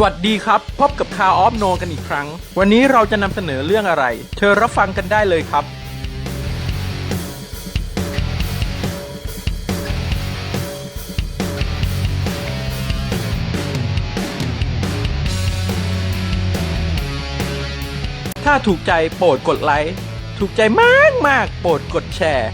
สวัสดีครับ พบกับคาออฟโนกันอีกครั้ง วันนี้เราจะนำเสนอเรื่องอะไร เชิญรับฟังกันได้เลยครับ ถ้าถูกใจโปรดกดไลค์ ถูกใจมากมากๆโปรดกดแชร์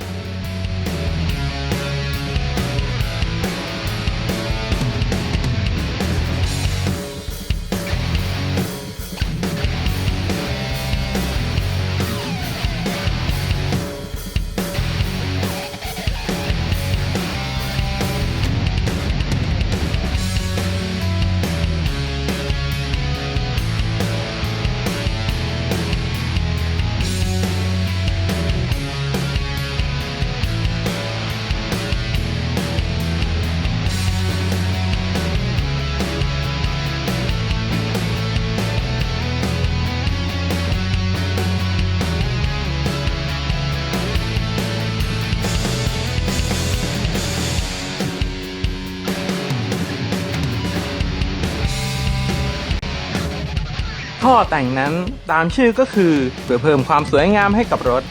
ท่อแต่งนั้นตามชื่อก็คือเพื่อเพิ่มความสวยงามให้กับรถ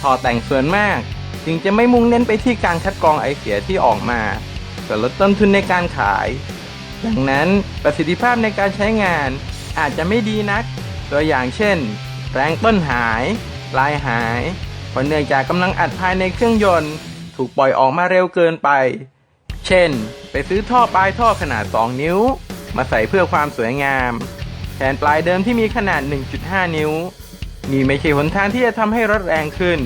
ท่อแต่งส่วนมากจึงจะไม่มุ่งเน้นไปที่การคัดกรองไอเสียที่ออกมาเพื่อลดต้นทุนในการขาย ดังนั้นประสิทธิภาพในการใช้งานอาจจะไม่ดีนัก ตัวอย่างเช่น แรงต้นหาย ปลายหายเพราะเนื่องจากกำลังอัดภายในเครื่องยนต์ ถูกปล่อยออกมาเร็วเกินไป เช่น ไปซื้อท่อปลายท่อขนาด 2 นิ้ว มาใส่เพื่อความสวยงาม แทนปลายเดิมที่มีขนาด 1.5 นิ้ว นี่ไม่ใช่หนทางที่จะทำให้รถแรงขึ้น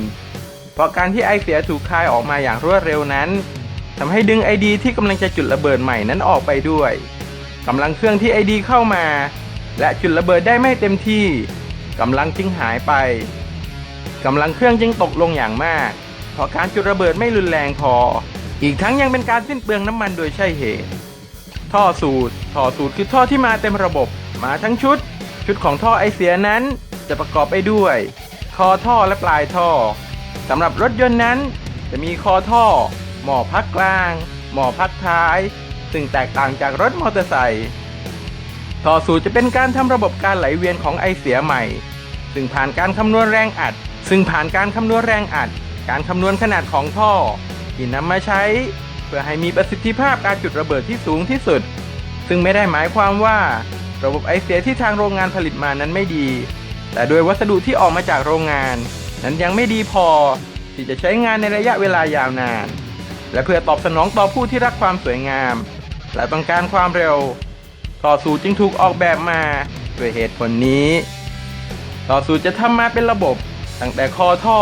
เพราะการที่ไอเสียถูกคายออกมาอย่างรวดเร็วนั้นทำให้ดึงไอดีที่กำลังจะจุดระเบิดใหม่นั้นออกไปด้วยกำลังเครื่องที่ไอดีเข้ามา และจุดระเบิดได้ไม่เต็มที่กำลังจึงหายไปกำลังเครื่องจึงตกลงอย่างมาก เพราะการจุดระเบิดไม่รุนแรงพอ อีกทั้งยังเป็นการสิ้นเปลืองน้ำมันโดยใช่เหตุ ท่อสูตร ท่อสูตรคือท่อที่มาเต็มระบบ มาทั้งชุด ชุดของท่อไอเสียนั้นจะประกอบไปด้วย คอท่อและปลายท่อสำหรับรถยนต์นั้น จะมีคอท่อ หม้อพักกลาง หม้อพักท้าย ซึ่งแตกต่างจากรถมอเตอร์ไซค์ท่อสูตรจะเป็นการทำระบบการไหลเวียนของไอเสียใหม่ ซึ่งผ่านการคำนวณแรงอัด ซึ่งผ่านการคำนวณแรงอัด การคำนวณขนาดของท่อที่นำมาใช้ เพื่อให้มีประสิทธิภาพการจุดระเบิดที่สูงที่สุด ซึ่งไม่ได้หมายความว่า ระบบไอเสียที่ทางโรงงานผลิตมานั้นไม่ดี แต่โดวยวัสดุที่ออกมาจากโรงงาน นั้นยังไม่ดีพอ ที่จะใช้งานในระยะเวลายาวนาน และเพื่อตอบสนองต่อผู้ที่รักความสวยงาม และต้องการความเร็วต่อสูจึงถูกออกแบบมาด้วยเหตุผลนี้ต่อสูจะทำมาเป็นระบบตั้งแต่คอท่อ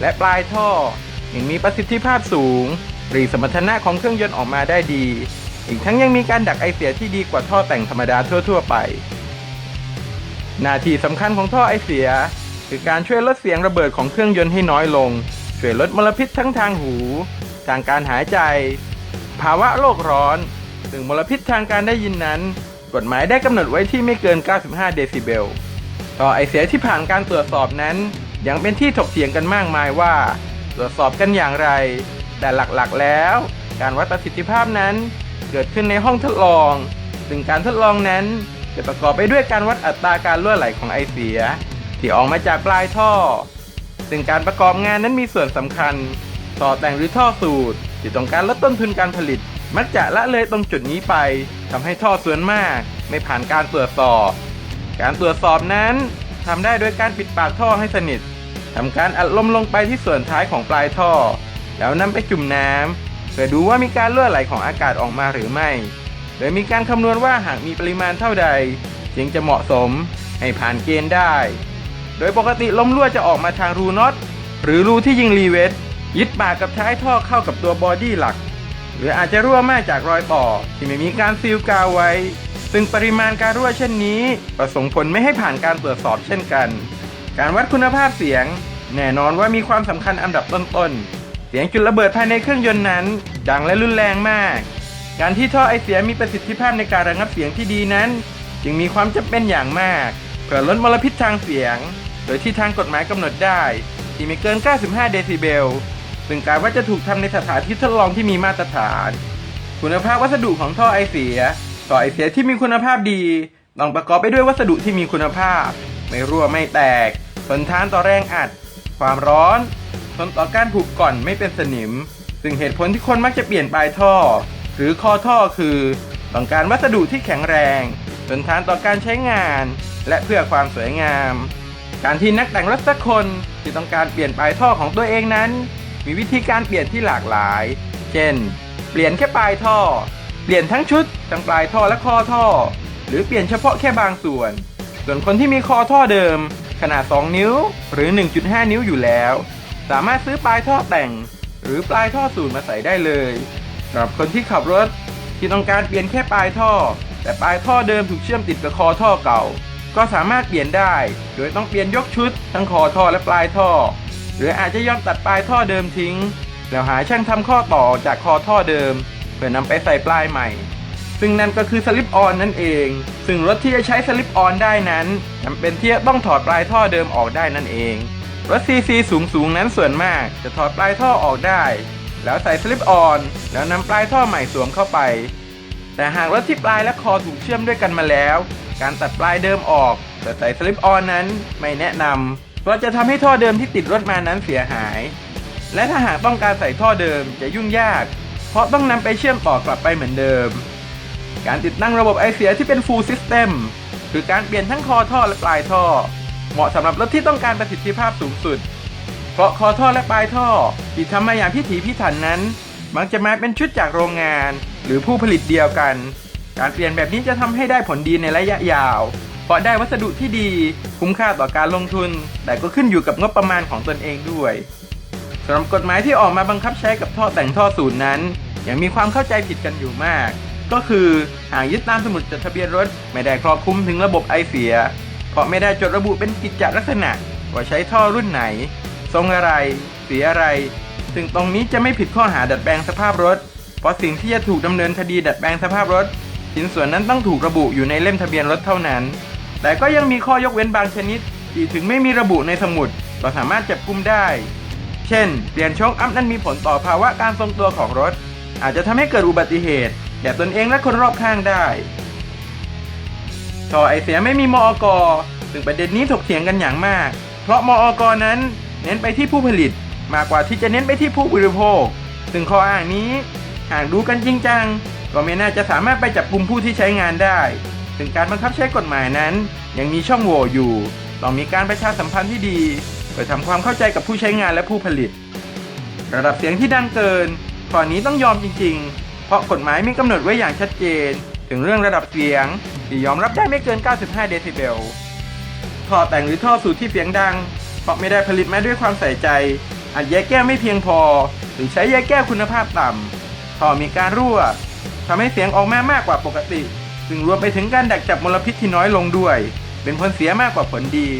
และปลายท่อยังมีประสิทธิภาพสูงรีดสมรรถนะของเครื่องยนต์ออกมาได้ดี อีกทั้งยังมีการดักไอเสียที่ดีกว่าท่อแต่งธรรมดาทั่ว ๆ ไป หน้าที่สำคัญของท่อไอเสีย คือการช่วยลดเสียงระเบิดของเครื่องยนต์ให้น้อยลง ช่วยลดมลพิษทั้งทางหู ทางการหายใจ ภาวะโลกร้อนซึ่งมลพิษทางการได้ยินนั้น กฎหมายได้กำหนดไว้ที่ไม่เกิน 95 เดซิเบลท่อไอเสียที่ผ่านการตรวจสอบนั้น ยังเป็นที่ถกเถียงกันมากมายว่า ตรวจสอบกันอย่างไร แต่หลักๆแล้ว การวัดประสิทธิภาพนั้น เกิดขึ้นในห้องทดลอง ซึ่งการทดลองนั้นจะประกอบไปด้วยการวัดอัตราการรั่วไหลของไอเสีย ที่ออกมาจากปลายท่อ ซึ่งการประกอบงานนั้นมีส่วนสำคัญ ต่อแต่งหรือท่อสูตรที่ต้องการลดต้นทุนการผลิต มักจะละเลยตรงจุดนี้ไปทำให้ท่อส่วนมาก ไม่ผ่านการตรวจสอบ การตรวจสอบนั้นทำได้โดยการปิดปากท่อให้สนิททำการอัดลมลงไปที่ส่วนท้ายของปลายท่อ แล้วนำไปจุ่มน้ำเพื่อดูว่ามีการรั่วไหลของอากาศออกมาหรือไม่ โดยมีการคำนวณว่าหากมีปริมาณเท่าใด จึงจะเหมาะสมให้ผ่านเกณฑ์ได้ โดยปกติลมรั่วจะออกมาทางรูน็อตหรือรูที่ยิงรีเวทยึดปากกับท้ายท่อเข้ากับตัวบอดี้หลัก หรืออาจจะรั่วมากจากรอยต่อที่ไม่มีการซีลกาวไว้ ซึ่งปริมาณการรั่วเช่นนี้ประสงค์ผลไม่ให้ผ่านการตรวจสอบเช่นกัน การวัดคุณภาพเสียง แน่นอนว่ามีความสำคัญอันดับต้นๆ เสียงจุดระเบิดภายในเครื่องยนต์นั้น ดังและรุนแรงมาก การที่ท่อไอเสียมีประสิทธิภาพในการระงับเสียงที่ดีนั้น จึงมีความจำเป็นอย่างมากเพื่อลดมลพิษทางเสียง โดยที่ทางกฎหมายกำหนดได้ที่ไม่เกิน 95 เดซิเบล ซึ่งการว่าจะถูกทำในสถานที่ทดลองที่มีมาตรฐาน คุณภาพวัสดุของท่อไอเสีย ท่อไอเสียที่มีคุณภาพดีต้องประกอบไปด้วยวัสดุที่มีคุณภาพ ไม่รั่วไม่แตกทนทานต่อแรงอัด ความร้อน ทนต่อการผุก่อนไม่เป็นสนิม ซึ่งเหตุผลที่คนมักจะเปลี่ยนปลายท่อ หรือคอท่อคือ ต้องการวัสดุที่แข็งแรงทนทานต่อการใช้งาน และเพื่อความสวยงาม การที่นักแต่งรถสักคนที่ต้องการเปลี่ยนปลายท่อของตัวเองนั้น มีวิธีการเปลี่ยนที่หลากหลาย เช่น เปลี่ยนแค่ปลายท่อ เปลี่ยนทั้งชุดทั้งปลายท่อและคอท่อ หรือเปลี่ยนเฉพาะแค่บางส่วน ส่วนคนที่มีคอท่อเดิม ขนาด 2 นิ้ว หรือ 1.5 นิ้วอยู่แล้ว สามารถซื้อปลายท่อแต่ง หรือปลายท่อสูตรมาใส่ได้เลยสำหรับคนที่ขับรถที่ต้องการเปลี่ยนแค่ปลายท่อ แต่ปลายท่อเดิมถูกเชื่อมติดกับคอท่อเก่า ก็สามารถเปลี่ยนได้ โดยต้องเปลี่ยนยกชุด ทั้งคอท่อและปลายท่อ หรืออาจจะยอมตัดปลายท่อเดิมทิ้ง แล้วหาช่างทำข้อต่อจากคอท่อเดิม เพื่อนำไปใส่ปลายใหม่ ซึ่งนั่นก็คือสลิปออนนั่นเอง ซึ่งรถที่จะใช้สลิปออนได้นั้นจำเป็นที่จะต้องถอดปลายท่อเดิมออกได้นั่นเอง รถ CC สูงสูงๆนั้นส่วนมากจะถอดปลายท่อออกได้ แล้วใส่สลิปออนแล้วนำปลายท่อใหม่สวมเข้าไป แต่หากรถที่ปลายและคอถูกเชื่อมด้วยกันมาแล้ว การตัดปลายเดิมออกแต่ใส่สลิปออนนั้นไม่แนะนำเพราะจะทำให้ท่อเดิมที่ติดรถมานั้นเสียหาย และถ้าหากต้องการใส่ท่อเดิมจะยุ่งยาก เพราะต้องนำไปเชื่อมต่อกลับไปเหมือนเดิม การติดตั้งระบบไอเสียที่เป็น full system คือการเปลี่ยนทั้งคอท่อและปลายท่อ เหมาะสำหรับรถที่ต้องการประสิทธิภาพสูงสุด เพราะคอท่อและปลายท่อที่ทำมาอย่างพิถีพิถันนั้นมักจะมาเป็นชุดจากโรงงาน หรือผู้ผลิตเดียวกัน การเปลี่ยนแบบนี้จะทำให้ได้ผลดีในระยะยาว เพราะได้วัสดุที่ดี คุ้มค่าต่อการลงทุน แต่ก็ขึ้นอยู่กับงบประมาณของตนเองด้วยสำหรับกฎหมายที่ออกมาบังคับใช้กับท่อแต่งท่อศูนย์นั้น ยังมีความเข้าใจผิดกันอยู่มาก ก็คือหากยึดตามสมุดจดทะเบียนรถ ไม่ได้ครอบคลุมถึงระบบไอเสีย เพราะไม่ได้จดระบุเป็นกิจจลักษณะว่าใช้ท่อรุ่นไหน ทรงอะไร สีอะไร ซึ่งตรงนี้จะไม่ผิดข้อหาดัดแปลงสภาพรถ เพราะสิ่งที่จะถูกดำเนินคดีดัดแปลงสภาพรถชิ้นส่วนนั้นต้องถูกระบุอยู่ในเล่มทะเบียนรถเท่านั้น แต่ก็ยังมีข้อยกเว้นบางชนิด ที่ถึงไม่มีระบุในสมุดก็สามารถจับกุมได้ เช่น เปลี่ยนชคอัพนั้นมีผลต่อภาวะการทรงตัวของรถ อาจจะทำให้เกิดอุบัติเหตุ แก่ตนเองและคนรอบข้างได้ท่อไอเสียไม่มีมอกซึ่งประเด็นนี้ถกเถียงกันอย่างมาก เพราะมอกนั้นเน้นไปที่ผู้ผลิต มากกว่าที่จะเน้นไปที่ผู้บริโภค ซึ่งข้ออ้างนี้หากดูกันจริงจัง ก็ไม่น่าจะสามารถไปจับกลุ่มผู้ที่ใช้งานได้ซึ่งการบังคับใช้กฎหมายนั้น ยังมีช่องโหว่อยู่ ต้องมีการประชาสัมพันธ์ที่ดีเพื่อทำความเข้าใจกับผู้ใช้งานและผู้ผลิต ระดับเสียงที่ดังเกินข้อนี้ต้องยอมจริง ๆ เพราะกฎหมายมีกำหนดไว้อย่างชัดเจน ถึงเรื่องระดับเสียง ที่ยอมรับได้ไม่เกิน 95 เดซิเบลท่อแต่งหรือท่อสูตรที่เสียงดังเพราะไม่ได้ผลิตมาด้วยความใส่ใจอาจแยกแก้วไม่เพียงพอ หรือใช้แยกแก้วคุณภาพต่ำท่อมีการรั่วทำให้เสียงออกมามากกว่าปกติ ซึ่งรวมไปถึงการดักจับมลพิษที่น้อยลงด้วย เป็นผลเสียมากกว่าผลดี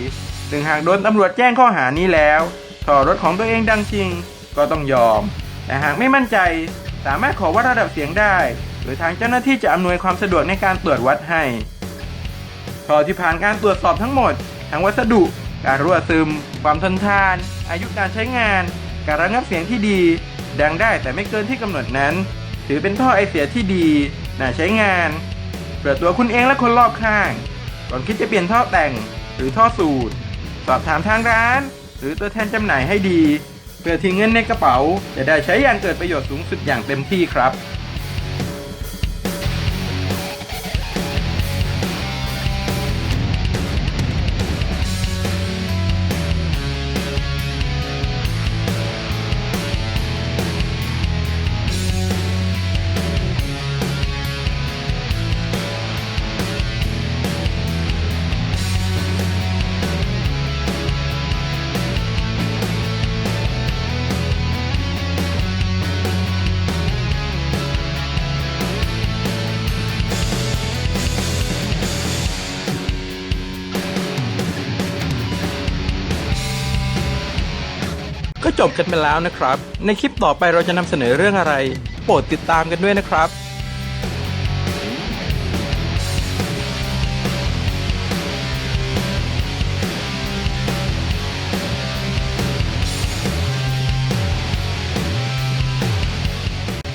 ซึ่งหากโดนตำรวจแจ้งข้อหานี้แล้ว ท่อรถของตัวเองดังจริง ก็ต้องยอม แต่หากไม่มั่นใจ สามารถขอวัดระดับเสียงได้ หรือทางเจ้าหน้าที่จะอำนวยความสะดวกในการตรวจวัดให้ท่อที่ผ่านการตรวจสอบทั้งหมด ทั้งวัสดุ การรั่วซึม ความทนทาน อายุการใช้งาน การระงับเสียงที่ดี ดังได้แต่ไม่เกินที่กำหนดนั้น ถือเป็นท่อไอเสียที่ดีน่าใช้งานเพื่อตัวคุณเองและคนรอบข้าง ก่อนคิดจะเปลี่ยนท่อแต่งหรือท่อสูตร สอบถามทางร้าน หรือตัวแทนจำหน่ายให้ดี เพื่อที่เงินในกระเป๋า จะได้ใช้อย่างเกิดประโยชน์สูงสุดอย่างเต็มที่ครับ ก็จบกันไปแล้วนะครับ ในคลิปต่อไปเราจะนำเสนอเรื่องอะไร โปรดติดตามกันด้วยนะครับ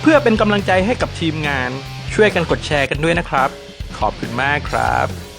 เพื่อเป็นกำลังใจให้กับทีมงาน ช่วยกันกดแชร์กันด้วยนะครับ ขอบคุณมากครับ